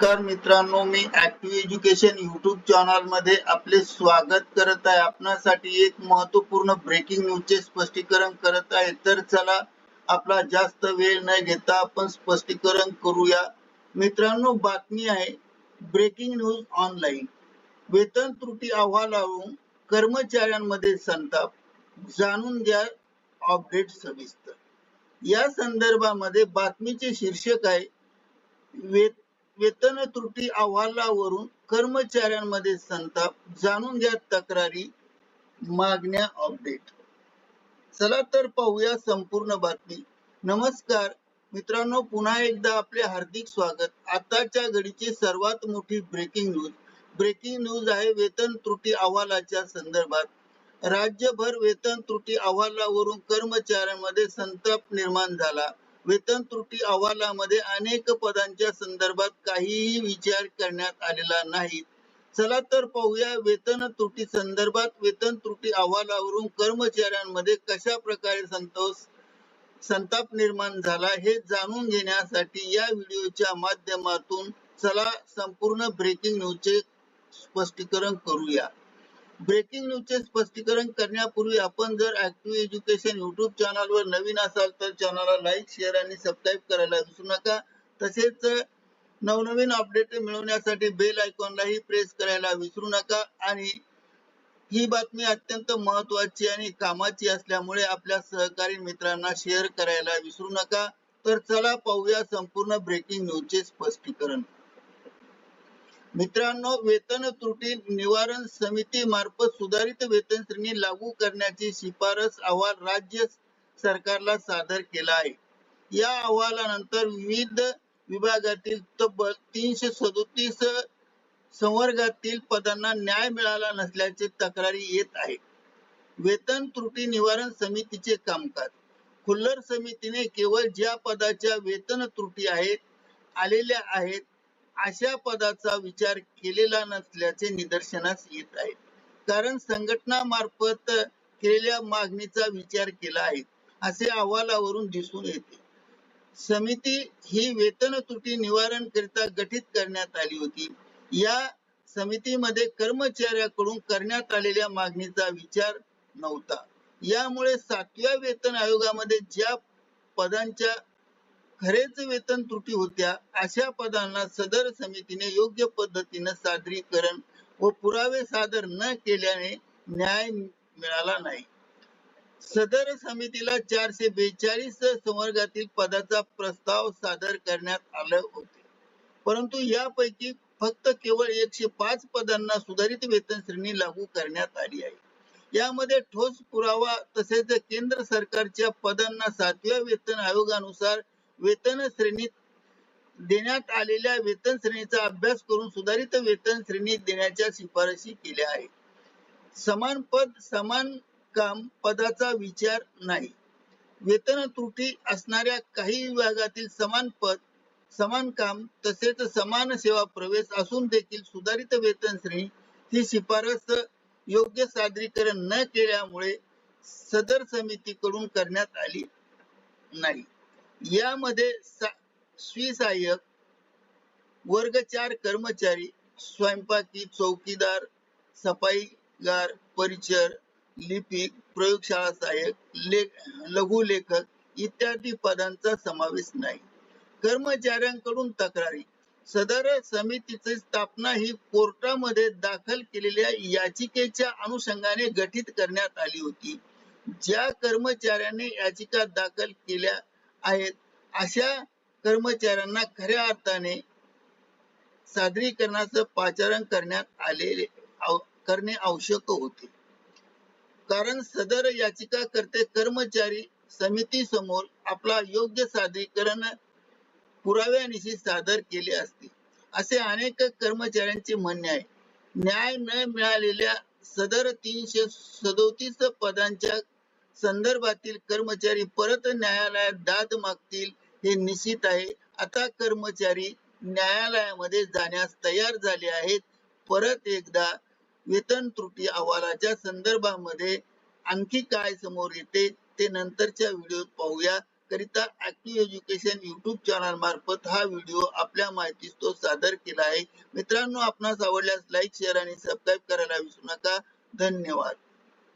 नमस्कार मित्रांनो मी ऍक्टिव्ह एज्युकेशन युट्यूब चॅनलमध्ये आपले स्वागत करत आहे. आपणासाठी एक महत्त्वपूर्ण ब्रेकिंग न्यूजचे स्पष्टीकरण करत आहे. तर चला आपला जास्त वेळ न घेता आपण स्पष्टीकरण करूया. मित्रांनो बातमी आहे ब्रेकिंग न्यूज ऑनलाईन वेतन त्रुटी अहवालावरून कर्मचाऱ्यांमध्ये संताप. जाणून घ्या अपडेट सविस्तर. या संदर्भामध्ये बातमीचे शीर्षक आहे वेत वेतन त्रुटी अहवालावरून कर्मचाऱ्यांमध्ये संताप जाणून घ्या तक्रारी मागण्या अपडेट चला तर पाहूया संपूर्ण बातमी. नमस्कार. मित्रांनो पुन्हा एकदा आपले हार्दिक स्वागत. आताच्या घडीची सर्वात मोठी ब्रेकिंग न्यूज ब्रेकिंग न्यूज आहे वेतन त्रुटी अहवालाच्या संदर्भात. राज्यभर वेतन त्रुटी अहवालावरून कर्मचाऱ्यांमध्ये संताप निर्माण झाला. वेतन त्रुटी अहवालामध्ये अनेक पदांच्या संदर्भात काहीही विचार करण्यात आलेला नाही. चला तर पाहूया वेतन त्रुटी संदर्भात वेतन त्रुटी अहवालावरून कर्मचाऱ्यांमध्ये कशा प्रकारे संतोष संताप निर्माण झाला हे जाणून घेण्यासाठी या व्हिडिओच्या माध्यमातून चला संपूर्ण ब्रेकिंग न्यूजचे स्पष्टीकरण करूया. ब्रेकिंग न्यूजचे स्पष्टीकरण करण्यापूर्वी आपण जर ऍक्टिव्ह एज्युकेशन युट्यूब चॅनलवर नवीन असाल तर चॅनलला लाईक शेअर आणि सबस्क्राईब करायला विसरू नका. तसेच नवनवीन अपडेट मिळवण्यासाठी बेल आयकॉनलाही प्रेस करायला विसरू नका आणि ही बातमी अत्यंत महत्वाची आणि कामाची असल्यामुळे आपल्या सहकारी मित्रांना शेअर करायला विसरू नका. तर चला पाहूया संपूर्ण ब्रेकिंग न्यूजचे स्पष्टीकरण. मित्रांनो वेतन त्रुटी निवारण समिती मार्फत सुधारित वेतन श्रेणी लागू करण्याची शिफारस अहवाल राज्य सरकारला सादर केला आहे. या अहवालानंतर विविध विभागातील तब्बल तीनशे सदोतीस संवर्गातील पदांना न्याय मिळाला नसल्याचे तक्रारी येत आहे. वेतन त्रुटी निवारण समितीचे कामकाज. खुल्लर समितीने केवळ ज्या पदाच्या वेतन त्रुटी आहेत आलेल्या आहेत अशा पदाचा विचार केलेला नसल्याचे निदर्शनास येत आहे. कारण संघटना मार्फत केलेल्या मागणीचा विचार केला आहे असे अहवालावरून दिसून येते. समिती ही वेतन त्रुटी निवारण करिता गठीत करण्यात आली होती. या समितीमध्ये कर्मचाऱ्याकडून करण्यात आलेल्या मागणीचा विचार नव्हता. यामुळे सातव्या वेतन आयोगामध्ये ज्या पदांच्या खरेच वेतन त्रुटी होत्या अशा पदांना सदर समितीने योग्य पद्धतीने सादरीकरण व पुरावे सादर न केल्याने न्याय मिळाला नाही. सदर समितीला चारशे बेचाळीस संवर्गातील पदाचा प्रस्ताव सादर करण्यात आले होते. परंतु यापैकी फक्त केवळ एकशे पाच पदांना सुधारित वेतन श्रेणी लागू करण्यात आली आहे. यामध्ये ठोस पुरावा तसेच केंद्र सरकारच्या पदांना सातव्या वेतन आयोगानुसार वेतन श्रेणीत देण्यात आलेल्या वेतन श्रेणीचा अभ्यास करून सुधारित वेतन श्रेणी देण्याच्या शिफारशी केल्या आहेत. समान पद समान काम पदाचा विचार नाही. वेतन त्रुटी असणाऱ्या काही विभागातील समान पद समान काम तसेच समान सेवा प्रवेश असून देखील सुधारित वेतन श्रेणी ही शिफारस योग्य सादरीकरण न केल्यामुळे सदर समितीकडून करण्यात आली नाही. यामध्ये स्वीसहाय्यक वर्ग चार कर्मचारी स्वयंपाकी चौकीदार सफाईगार परिचर लिपिक प्रयोगशाळा सहाय्यक लेख लघु लेखक इत्यादी पदांचा समावेश नाही. कर्मचाऱ्यांकडून तक्रारी. सदर समितीची स्थापना ही कोर्टामध्ये दाखल केलेल्या याचिकेच्या अनुषंगाने गठीत करण्यात आली होती. ज्या कर्मचाऱ्यांनी याचिका दाखल केल्या आहेत. अशा कर्मचाऱ्यांना खऱ्या अर्थाने सादरीकरणाचं पाचारण करण्यात आलेले करणे आवश्यक होते. कारण सदर याचिका करते कर्मचारी समिती समोर आपला योग्य सादरीकरण पुराव्यानिशी सादर केले असते. असे अनेक कर्मचाऱ्यांचे म्हणणे आहे. न्याय न मिळालेल्या सदर तीनशे सदोतीस पदांच्या संदर्भातील कर्मचारी परत न्यायालयात दाद मागतील हे निश्चित आहे. आता कर्मचारी न्यायालयामध्ये जाण्यास तयार झाले आहेत. परत एकदा वेतन त्रुटी अहवालाच्या संदर्भामध्ये आणखी काय समोर येते ते नंतरच्या व्हिडिओत पाहूया. करिता ऍक्टिव्ह एज्युकेशन युट्यूब चॅनल मार्फत हा व्हिडिओ आपल्या माहितीस तो सादर केला आहे. मित्रांनो आपणास आवडल्यास लाईक शेअर आणि सबस्क्राईब करायला विसरू नका. धन्यवाद.